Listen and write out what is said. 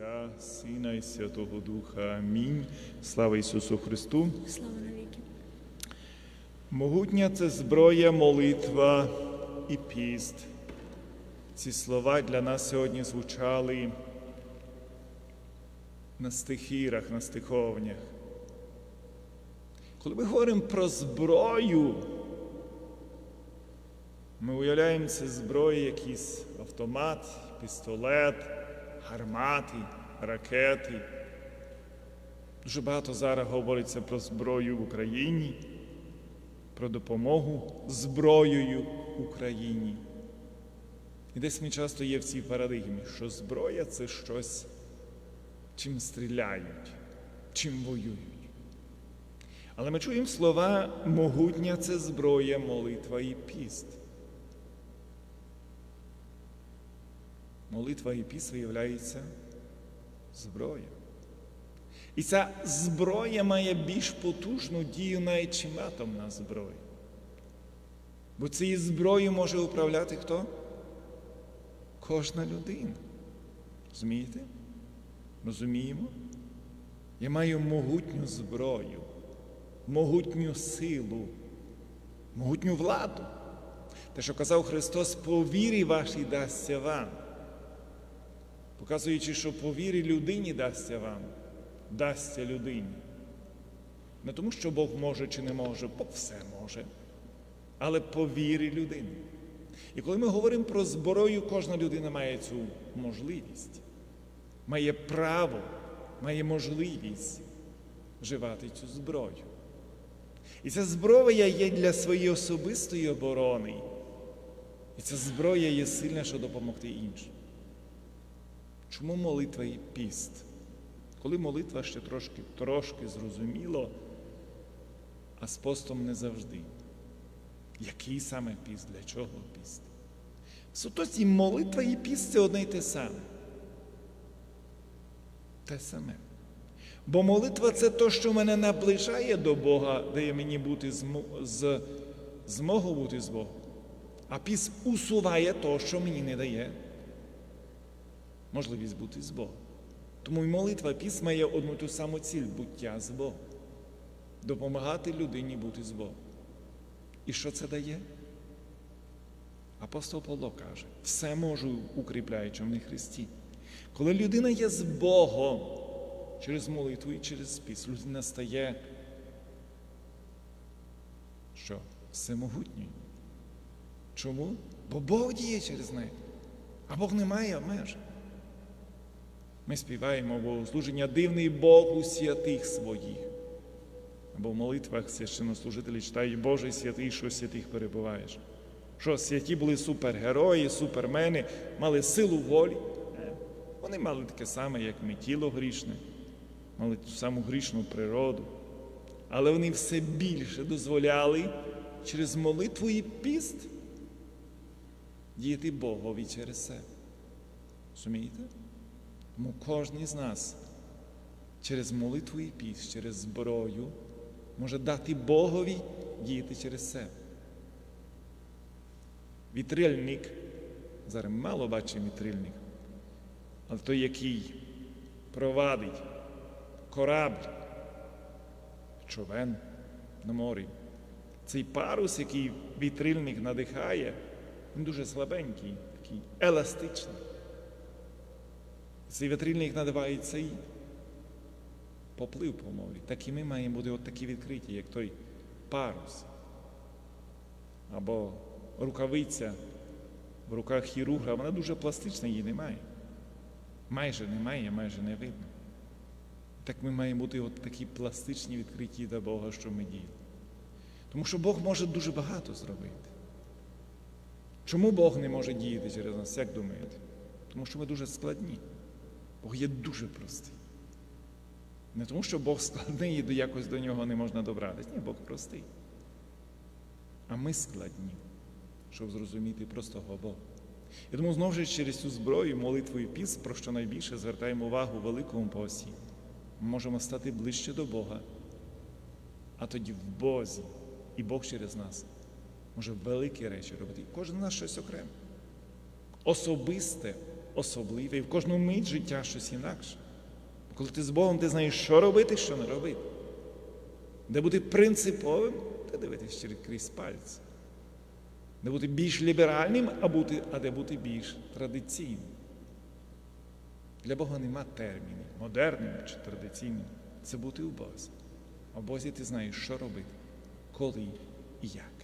Отця, Сина і Святого Духа. Амінь. Слава Ісусу Христу. Слава навіки. Могутня це зброя, молитва і піст. Ці слова для нас сьогодні звучали на стихірах, на стиховнях. Коли ми говоримо про зброю, ми уявляємо це зброї, якийсь автомат, пістолет, гармати, ракети. Дуже багато зараз говориться про зброю в Україні, про допомогу зброєю Україні. І десь ми часто є в цій парадигмі, що зброя це щось, чим стріляють, чим воюють. Але ми чуємо слова могутня це зброя, молитва і піст. Молитва і піст виявляється зброя. І ця зброя має більш потужну дію, навіть чим атомна зброя. Бо цією зброєю може управляти хто? Кожна людина. Розумієте? Розуміємо? Я маю могутню зброю, могутню силу, могутню владу. Те, що казав Христос, по вірі вашій дасться вам. Показуючи, що по вірі людині дасться вам, дасться людині. Не тому, що Бог може чи не може, Бог все може, але по вірі людини. І коли ми говоримо про зброю, кожна людина має цю можливість, має право, має можливість вживати цю зброю. І ця зброя є для своєї особистої оборони. І ця зброя є сильна, щоб допомогти іншим. Чому молитва і піст? Коли молитва ще трошки, трошки зрозуміло, а з постом не завжди. Який саме піст? Для чого піст? В сутості молитва і піст це одне й те саме. Те саме. Бо молитва це то, що мене наближає до Бога, дає мені бути змогу бути з Богом. А піс усуває то, що мені не дає можливість бути з Богом. Тому і молитва піс має одну ту саму ціль буття з Богом. Допомагати людині бути з Богом. І що це дає? Апостол Павло каже, все можу укріпляючи в Христі. Коли людина є з Богом через молитву і через спіс, людина стає що? Всемогутньою. Чому? Бо Бог діє через неї. А Бог не має меж. Ми співаємо богослуження дивний Бог у святих своїх. Або в молитвах священнослужителі читають Боже святий, що святих перебуваєш. Що святі були супергерої, супермени, мали силу волі. Е, Вони мали таке саме, як ми, тіло грішне, мали ту саму грішну природу. Але вони все більше дозволяли через молитву і піст діяти Богові через себе. Розумієте? Тому кожен з нас через молитву і піст, через зброю може дати Богові діяти через себе. Вітрильник, зараз мало бачимо вітрильник, але той, який провадить корабль, човен на морі. Цей парус, який вітрильник надихає, він дуже слабенький, такий еластичний. Цей вітрильник надаває цей поплив по морі. Так і ми маємо бути от такі відкриті, як той парус. Або рукавиця в руках хірурга, вона дуже пластична, її немає. Майже немає, майже не видно. Так ми маємо бути от такі пластичні відкриті до Бога, що ми діємо. Тому що Бог може дуже багато зробити. Чому Бог не може діяти через нас, як думаєте? Тому що ми дуже складні. Бог є дуже простий. Не тому, що Бог складний і якось до нього не можна добратися. Ні, Бог простий. А ми складні, щоб зрозуміти простого Бога. І тому знову ж через цю зброю, молитву і піс, про що найбільше звертаємо увагу великому посі, ми можемо стати ближче до Бога, а тоді в Бозі, і Бог через нас може великі речі робити. Кожен з нас щось окреме. Особисте особливе, і в кожну мить життя щось інакше. Коли ти з Богом, ти знаєш, що робити, що не робити. Де бути принциповим, де дивитися крізь пальці. Де бути більш ліберальним, а, бути, а де бути більш традиційним. Для Бога нема термінів, модерним чи традиційним. Це бути у Бозі. А в Бозі ти знаєш, що робити, коли і як.